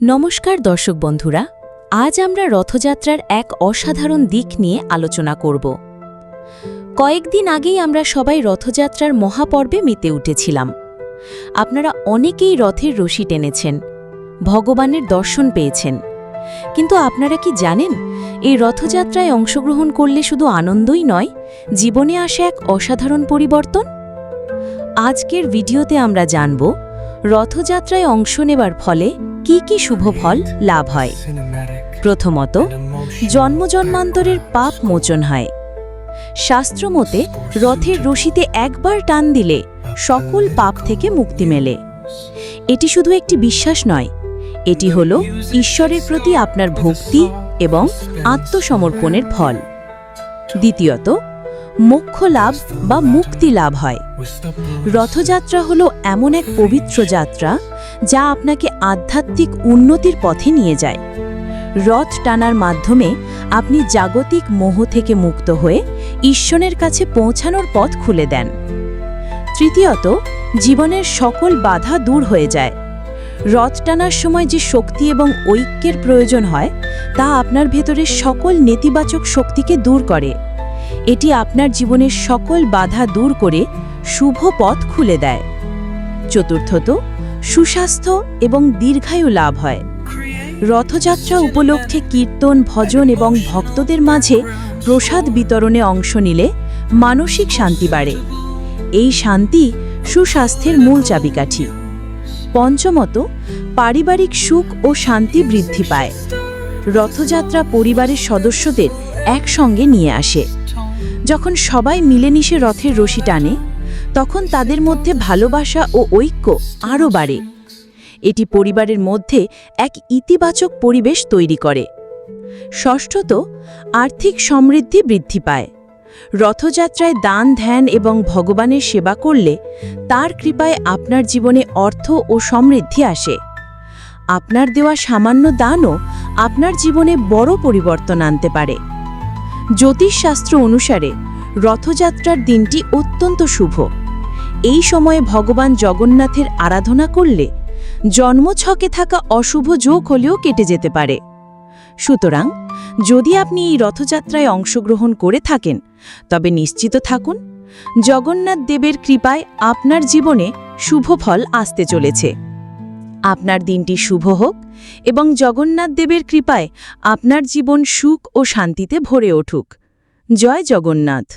নমস্কার দর্শক বন্ধুরা, আজ আমরা রথযাত্রার এক অসাধারণ দিক নিয়ে আলোচনা করব। কয়েকদিন আগেই আমরা সবাই রথযাত্রার মহাপর্বে মেতে উঠেছিলাম। আপনারা অনেকেই রথের রশি টেনেছেন, ভগবানের দর্শন পেয়েছেন। কিন্তু আপনারা কি জানেন, এই রথযাত্রায় অংশগ্রহণ করলে শুধু আনন্দই নয়, জীবনে আসে এক অসাধারণ পরিবর্তন? আজকের ভিডিওতে আমরা জানব, রথযাত্রায় অংশ নেবার ফলে কি কি শুভ ফল লাভ হয়? প্রথমত, জন্মজন্মান্তরের পাপ মোচন হয়। শাস্ত্রমতে রথের রশিতে একবার টান দিলে সকল পাপ থেকে মুক্তি মেলে। এটি শুধু একটি বিশ্বাস নয়, এটি হল ঈশ্বরের প্রতি আপনার ভক্তি এবং আত্মসমর্পণের ফল। দ্বিতীয়ত, মোক্ষ লাভ বা মুক্তি লাভ হয়। রথযাত্রা হলো এমন এক পবিত্র যাত্রা যা আপনাকে আধ্যাত্মিক উন্নতির পথে নিয়ে যায়। রথ টানার মাধ্যমে আপনি জাগতিক মোহ থেকে মুক্ত হয়ে ঈশ্বরের কাছে পৌঁছানোর পথ খুলে দেন। তৃতীয়ত, জীবনের সকল বাধা দূর হয়ে যায়। রথ টানার সময় যে শক্তি এবং ঐক্যের প্রয়োজন হয়, তা আপনার ভেতরের সকল নেতিবাচক শক্তিকে দূর করে। এটি আপনার জীবনের সকল বাধা দূর করে শুভ পথ খুলে দেয়। চতুর্থত সুস্বাস্থ্য এবং দীর্ঘায়ু লাভ হয়। রথযাত্রা উপলক্ষে কীর্তন, ভজন এবং ভক্তদের মাঝে প্রসাদ বিতরণে অংশ নিলে মানসিক শান্তি বাড়ে। এই শান্তি সুস্বাস্থ্যের মূল চাবিকাঠি। পঞ্চমত, পারিবারিক সুখ ও শান্তি বৃদ্ধি পায়। রথযাত্রা পরিবারের সদস্যদের একসঙ্গে নিয়ে আসে। যখন সবাই মিলেমিশে রথের রশি টানে তখন তাদের মধ্যে ভালোবাসা ও ঐক্য আরও বাড়ে। এটি পরিবারের মধ্যে এক ইতিবাচক পরিবেশ তৈরি করে। ষষ্ঠত, আর্থিক সমৃদ্ধি বৃদ্ধি পায়। রথযাত্রায় দান, ধ্যান এবং ভগবানের সেবা করলে তার কৃপায় আপনার জীবনে অর্থ ও সমৃদ্ধি আসে। আপনার দেওয়া সামান্য দানও আপনার জীবনে বড় পরিবর্তন আনতে পারে। জ্যোতিষশাস্ত্র অনুসারে রথযাত্রার দিনটি অত্যন্ত শুভ। এই সময়ে ভগবান জগন্নাথের আরাধনা করলে জন্মছকে থাকা অশুভ যোগ হলেও কেটে যেতে পারে। সুতরাং যদি আপনি এই রথযাত্রায় অংশগ্রহণ করে থাকেন, তবে নিশ্চিত থাকুন, জগন্নাথ দেবের কৃপায় আপনার জীবনে শুভ ফল আসতে চলেছে। আপনার দিনটি শুভ হোক এবং জগন্নাথ দেবের কৃপায় আপনার জীবন সুখ ও শান্তিতে ভরে উঠুক। জয় জগন্নাথ।